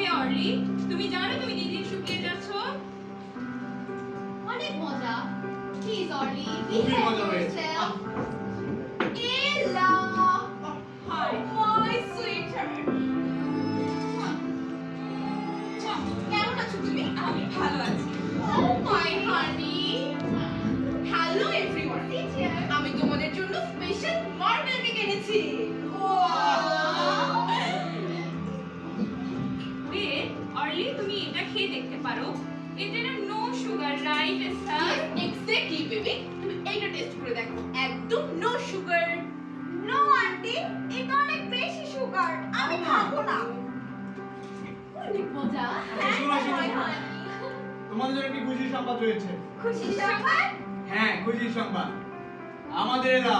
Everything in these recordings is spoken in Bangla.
হবে অর্লি তুমি জানো তুমি নিজে শুকিয়ে যাচ্ছ? অনেক মজা। প্লিজ অর্লি খুবই মজা হয়েছে। এলা। হাই মাই সুইটার কেমন আছো তুমি? আমি ভালো আছি। ও মাই হানি বেশি আমি খাব না। অনেক মজা হ্যাঁ শোনো, শোনো। তোমাদের জন্য একটি খুশির সংবাদ রয়েছে। খুশি সংবাদ? হ্যাঁ খুশির সংবাদ। আমাদের এরা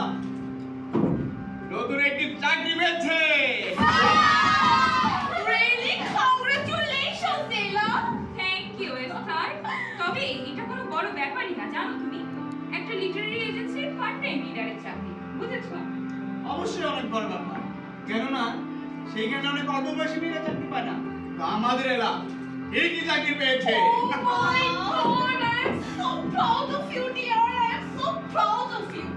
নতুন একটি চাকরি পেয়েছে! থ্যাংক ইউ তবে এটা কোনো বড় ব্যাপারই না জানো তুমি। একটা লিটারারি এজেন্সির পার্ট টাইম লিডারের চাকরি বুঝেছ? অবশ্যই অনেক বড় ব্যাপার। কেননা সেইখানে অনেক অল্প বয়সী মেয়েরা চাকরি পায় না তো আমাদের এরা ঠিকই চাকরি পেয়েছে Oh my god, I'm so proud of you, dear. I'm so proud of you.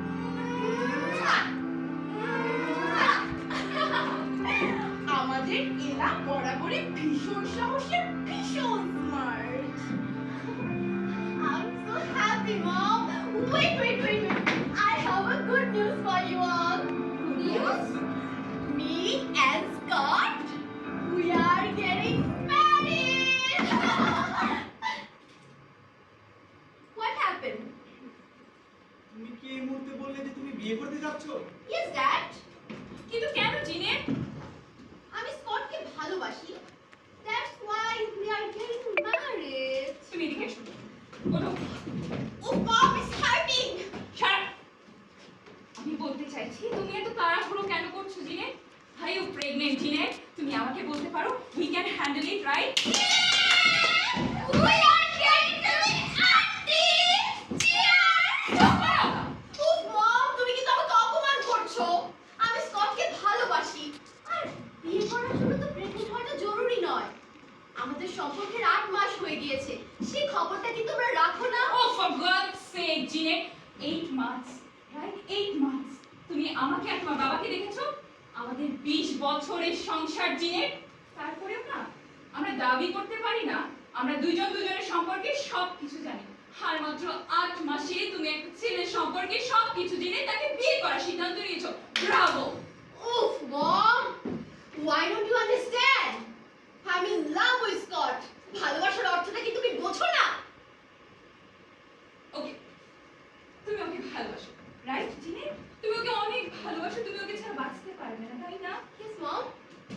বিয়ে করতে যাচ্ছ Yes, Dad. কিন্তু কেন জিনে আমি স্কটকে ভালোবাসি That's why we are getting married. তুমি এদিকে এসো বলো Oh, Mom, it's hurting. Shut up! আমি বলতে চাইছি তুমি এত তাড়াহুড়ো কেন করছ জিনে হাই ইউ প্রেগনেন্ট জিনে তুমি আমাকে বলতে পারো we can handle it right We are getting married, Auntie. Cheers. উফ, মম, তুমি কিন্তু আমাকে অপমান করছ আমি স্কটকে ভালোবাসি আর বিয়ে করার জন্য তো প্রেগনেন্ট হওয়াটা জরুরি নয় আমাদের সম্পর্কের আট মাস হয়ে গিয়েছে। সেই খবরটা কি তোমরা রাখো না? ও ফর গডস সেক জিনে। 8 মান্থস রাইট 8 মান্থস তুমি আমাকে আর তোমার বাবাকে দেখেছ? আমাদের 20 বছরের সংসার জিনে। তারপরেও না আমরা দাবি করতে পারি না। আমরা দুইজন দুজনের সম্পর্কে সব কিছু জানি। আর মাত্র আট মাসে তুমি একটা ছেলের সম্পর্কে সব কিছু জেনে তাকে বিয়ে করার সিদ্ধান্ত নিয়েছো। ব্রাভো উফ মম why don't you understand? In love with Scott. ভালোবাসার অর্থটা কি তুমি বোঝো না? ওকে তুমি ওকে ভালোবাসো রাইট জিনে? তুমি ওকে অনেক ভালোবাসো তুমি ওকে ছাড়া বাঁচতে পারবে না তাই না? Yes mom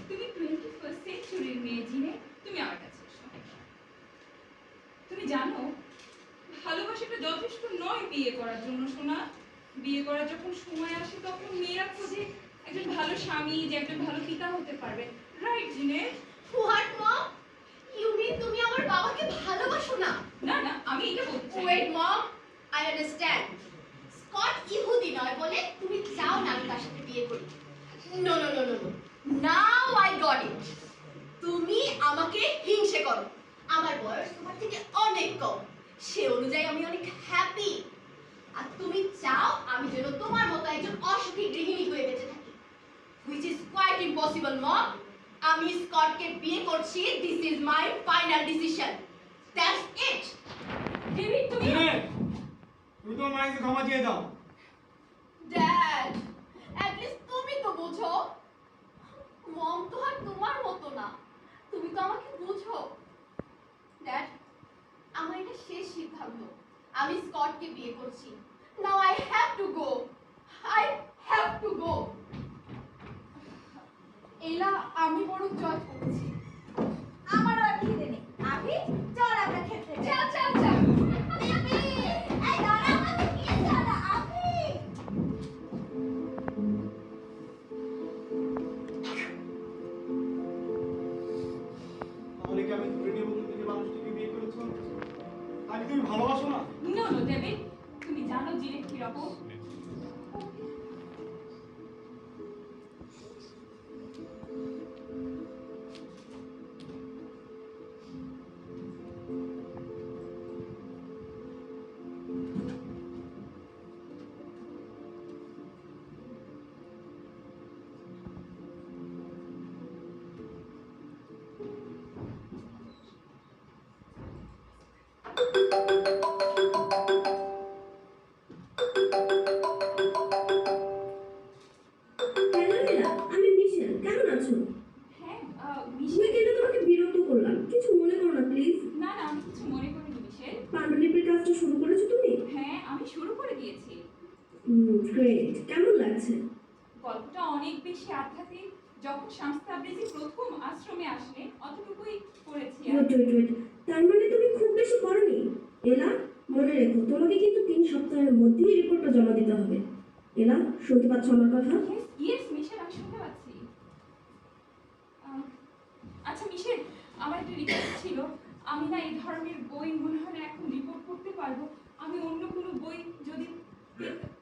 তুমি টোয়েন্টি ফার্স্ট সেঞ্চুরির মেয়ে জিনে। তুমি আমার কাছে এসো। তুমি জানো ভালোবাসাটা যথেষ্ট নয় বিয়ে করার জন্য শোনা বিয়ে করার যখন সময় আসে তখন মেয়েরা খোঁজে একজন ভালো স্বামী যে একজন ভালো পিতা হতে পারবে। রাইট জিনে? What mom you mean তুমি আমার বাবাকে ভালোবাসো না? না না আমি এটা চাই Wait, mom. I understand. Scott ইহুদি নয় বলে তুমি চাও না আমি তার সাথে বিয়ে করি। No no no no now I got it তুমি আমাকে হিংসে করো। আমার বয়স তোমার থেকে অনেক কম। সে অনুযায়ী আমি অনেক হ্যাপি আর তুমি চাও আমি যেন তোমার মতো একজন অসুখী গৃহিণী হয়ে বেঁচে থাকি which is quite impossible mom আমি স্কটকে বিয়ে করছি this is my final decision that's it David তুমি তুমি তোমার মাকে ক্ষমা চেয়ে দাও। ড্যাড অ্যাট লিস্ট তুমি তো বুঝো। মম তো আর তোমার মতো না। তুমি তো আমাকে বুঝো। ড্যাড আমার এটা শেষ সিদ্ধান্ত। আমি স্কটকে বিয়ে করছি। Now I have to go I have to go আমি বরং জয় গ্রেট কেমন লাগছে? গল্পটা অনেক বেশি আধ্যাত্মিক যখন শাস্তাবৃজি প্রথম আশ্রমে আসলেন অতটুকুই করেছি তার মানে তুমি খুব বেশি করনি। এলা মনে রেখো তোমাকে কিন্তু তিন সপ্তাহের মধ্যেই রিপোর্টটা জমা দিতে হবে। এলা শুনতে পাচ্ছ আমার কথা? ইয়েস মিশেল আমি শুনতে পাচ্ছি। আচ্ছা মিশেল আমার একটা রিপোর্ট ছিল। আমি না এই ধরনের বই মনে হয় এখন রিপোর্ট করতে পারব। আমি অন্য কোনো বই যদি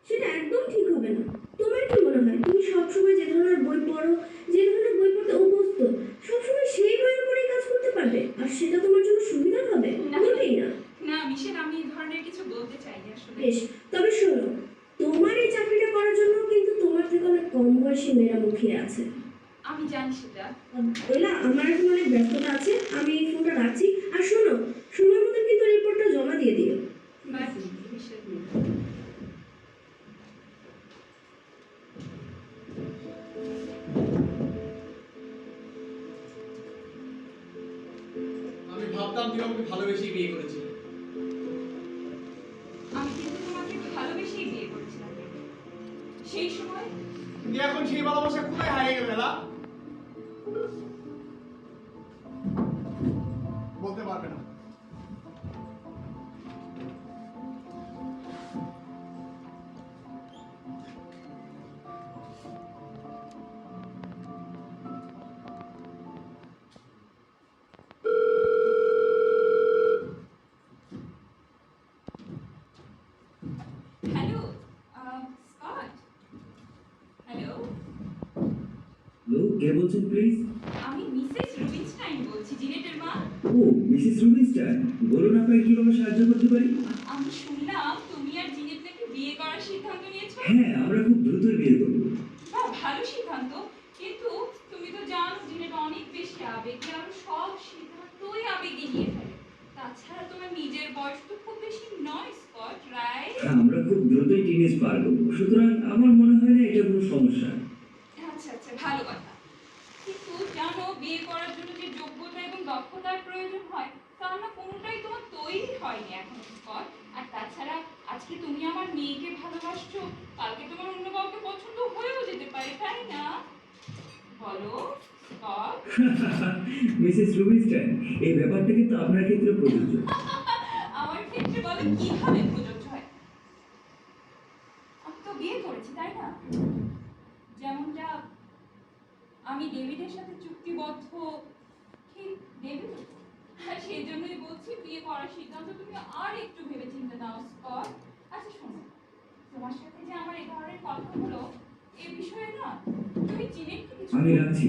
সেটা একদম ঠিক হবে না। তোমার কি মনে হয়? তুমি সবসময় যে ধরনের বই পড়ো যে ধরনের বই পড়তে অভ্যস্ত সবসময় সেই বইয়ের উপরেই কাজ করতে পারবে? আর সেটা তোমার জন্য সুবিধা হবে। মোটেই না। না মিশেল আমি এই ধরনের কিছু বলতে চাই না আসলে। বেশ তবে শোনো তোমার এই চাকরিটা করার জন্য কিন্তু তোমার থেকে অনেক কম বয়সী মেয়েরা মুখিয়ে আছে। আমি জানি সেটা। আমার এখন অনেক ব্যস্ততা আছে আমি এই ফোনটা রাখছি। আর শোনো আমি ভাবতাম তুমি আমাকে ভালোবেসেই বিয়ে করেছিলে। আমি কিন্তু তোমাকে ভালোবেসেই বিয়ে করেছিলাম। সেই সময় এখন সেই ভালোবাসা কোথায় হারিয়ে গেল এলা কে বলছেন প্লিজ আমি মিসেস রুবিনস্টাইন বলছি জিনেটের মা। Oh Mrs Rubinstein? বলুন আপনাকে কীভাবে সাহায্য করতে পারি? আমি শুনলাম তুমি আর জিনেট নাকি বিয়ে করার সিদ্ধান্ত নিয়েছো। হ্যাঁ আমরা খুব দ্রুতই বিয়ে করব। বাহ ভালো সিদ্ধান্ত। কিন্তু তুমি তো জানো জিনেট অনেক বেশি আবেগী আর সব সিদ্ধান্তই আবেগে নিয়ে ফেলে। তাছাড়া তোমার নিজের বয়স তো খুব বেশি নয় স্কট রাইট? হ্যাঁ আমরা খুব দ্রুতই টিনেজ পার করব। সুতরাং আমার মনে হয় না এটা কোনো সমস্যা। আচ্ছা আচ্ছা ভালো কথা। কিন্তু জানো বিয়ে করার জন্য যে যোগ্যতা এবং দক্ষতার প্রয়োজন হয় তা আমরা কোনোটাই তোমার তৈরি হয়নি এখন স্কট আর তাছাড়া আজকে তুমি আমার মেয়েকে ভালোবাসছো কালকে তোমার অন্য কাউকে পছন্দ হয়েও যেতে পারে তাই না? বলো মিসেস রুবিনস্টাইন এই ব্যাপারটা কিন্তু আপনার ক্ষেত্রে প্রযোজ্য। আমার ক্ষেত্রে বলো কীভাবে প্রযোজ্য হয় আমি তো বিয়ে করেছি তাই না যেমনটা আমি ডেভিডের সাথে চুক্তিবদ্ধ ঠিক ডেভিড আর সেই জন্যই বলছি বিয়ে করার সিদ্ধান্ত তুমি আর একটু ভেবে চিন্তে দাও স্কট। আচ্ছা শোনো। তোমার সাথে যে আমার এই ধরনের কথা হলো এ বিষয়ে না তুমি চিনে কিছু আমি রাখছি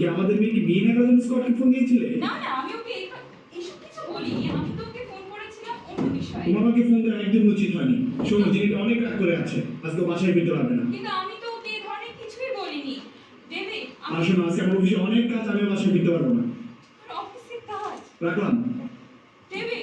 কি আমাদের মেয়েকে বিয়ে না করার স্কটকে ফোন দিয়েছিলে? না না আমি ওকে এইসব এসব কিছু বলিনি আমি তো ওকে ফোন করেছিলাম অন্য বিষয়ে। তোমার আমাকে ফোন দেওয়া একদম উচিত হয়নি। শোনো জিনিটা অনেক রাগ করে আছে আজকে বাসায় ফিরতে পারবে না। কিন্তু আমি তো ওকে এই ধরনের কিছুই বলিনি। দেবে আর আমি শোনো আজকে আমার অফিসে অনেক কাজ আমি বাসায় ফিরতে পারব না। অফিসে কাজ। রাখলাম। দেবে